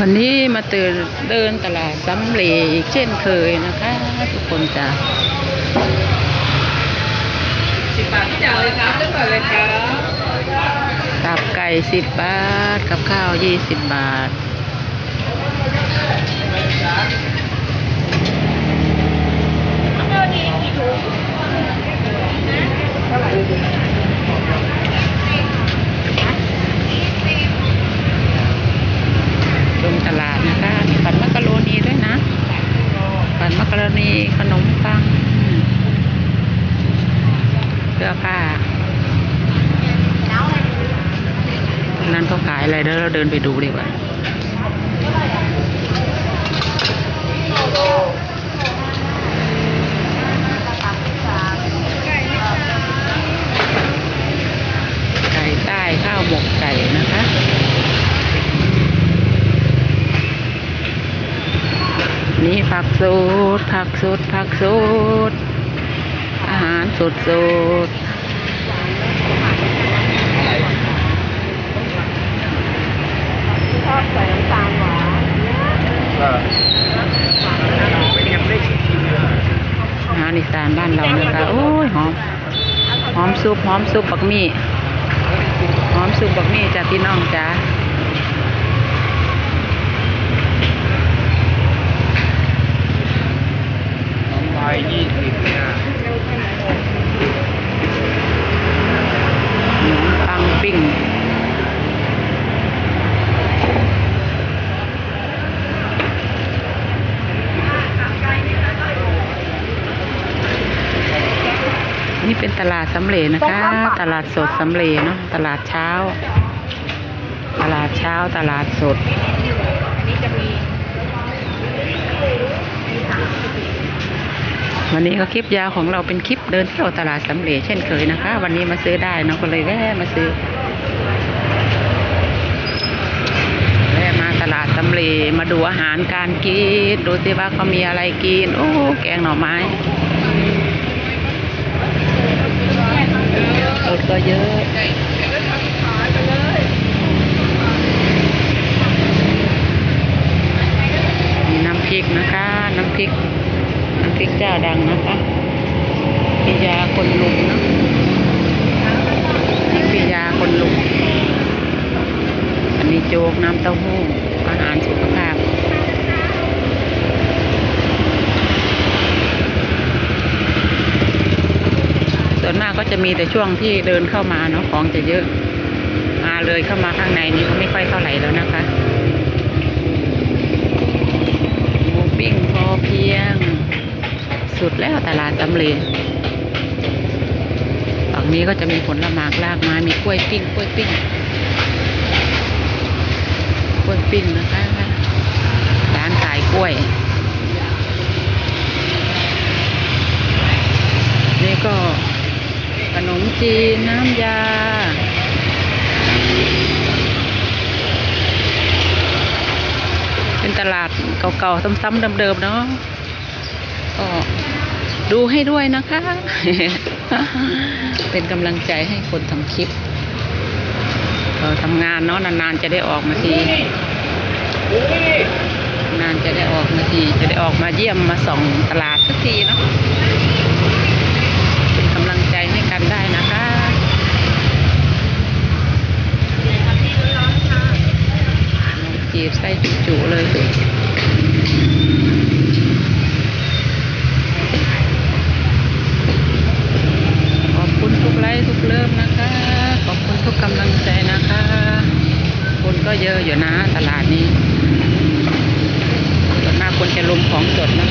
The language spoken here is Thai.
วันนี้มาตื่นเดินตลาดสำเร็จอีกเช่นเคยนะคะ ทุกคนจ้ะสิบบาทที่จ่ายเลยครับเลือกก่อนเลยครับตับไก่สิบบาท กับข้าวยี่สิบบาท ตรงตลาดนะคะมีผัดมักกะโรนีด้วยนะผัดมักกะโรนีขนมปัง เสื้อผ้านั้นเขาขายอะไรเดี๋ยวเราเดินไปดูดีกว่าไก่ใต้ข้าวหมกไก่นะคะนี่ผักสดผักสดผักสดอาหาร สดสดชอบใส่น้ำตาลหวานอาหารอีสานบ้านเรานะคะโอ้ยหอมหอมซุปหอมซุปบักมี่หอมซุปบักมี่จ้ะพี่น้องจ้าน้ำลายยี่สิบเนี่ย ปังปิ้งนี่เป็นตลาดสำเร็จนะคะ ตลาดสดสำเร็จเนาะตลาดเช้า ตลาดเช้าตลาดสด วันนี้ก็คลิปยาวของเราเป็นคลิปเดินเที่ยวตลาดสำเร็จเช่นเคยนะคะ วันนี้มาซื้อได้เนาะก็เลยแวะมาซื้อแวะมาตลาดสำเร็จมาดูอาหารการกินดูสิว่าเขามีอะไรกินโอ้แกงหน่อไม้รถก็เยอะมีน้ำพริกนะคะ น้ำพริก พริกเจ้าดังนะคะพิยาคนลุงเนาะนี่พิยาคนลุงอันนี้โจ๊กน้ำเต้าหู้อาหารสุขภาพส่วนมากก็จะมีแต่ช่วงที่เดินเข้ามาเนาะของจะเยอะมาเลยเข้ามาข้างในนี้ก็ไม่ค่อยเท่าไหร่แล้วนะคะ หมูปิ้งพอเพียง สุดแล้วตลาดจำเลยฝั่งนี้ก็จะมีผลละหมากลากไม้มีกล้วยปิ้งกล้วยปิ้งกล้วยปิ้งนะคะร้านขายกล้วย นี่ก็ขนมจีนน้ำยาเป็นตลาดเก่าๆ ซ้ำๆเดิมๆ เนาะก็ ดูให้ด้วยนะคะ เป็นกำลังใจให้คนทำคลิปเราทำงานเนาะนานๆจะได้ออกมาทีนานจะได้ออกมาที จะได้ออกมาเยี่ยมมาส่องตลาดสักทีเนาะเป็นกำลังใจให้กันได้นะคะน้องจีบไส้จุๆเลย ขอบคุณทุกไลค์ทุกเลิฟนะคะ ขอบคุณทุกกำลังใจนะคะ คนก็เยอะอยู่ นะ ตลาดนี้ส่วนมากคนจะลมของสดนะ